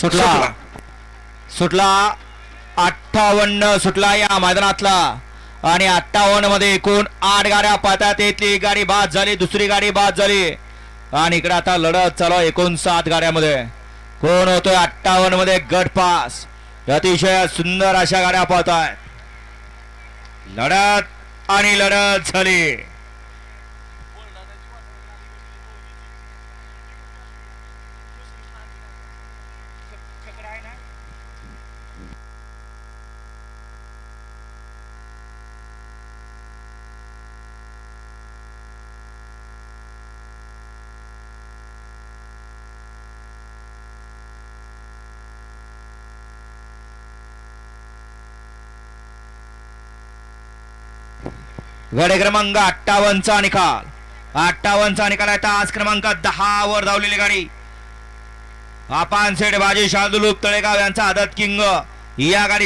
सुटला. सुटला. अठ्ठावन्न सुटला या मैदानातला. आणि अठ्ठावन्नमध्ये एकूण आठ गाड्या पाहतात. यातली एक गाडी बाद झाली दुसरी गाडी बाद झाली. आणि इकडे आता लढत चालू एकूण सात गाड्यामध्ये. कोण होतोय अठ्ठावन्नमध्ये गट पास. अतिशय सुंदर अशा गाड्या पाहतायत लढत आणि लढत झाली. गडे क्रमांक अठ्ठावन्नचा निकाल. अठ्ठावन्नचा निकाल आहे. तास क्रमांक दहा वर धावलेली गाडी. आपान सेठ बाजी शार्दुलूक तळेगाव यांचा आदत किंग. या गाडी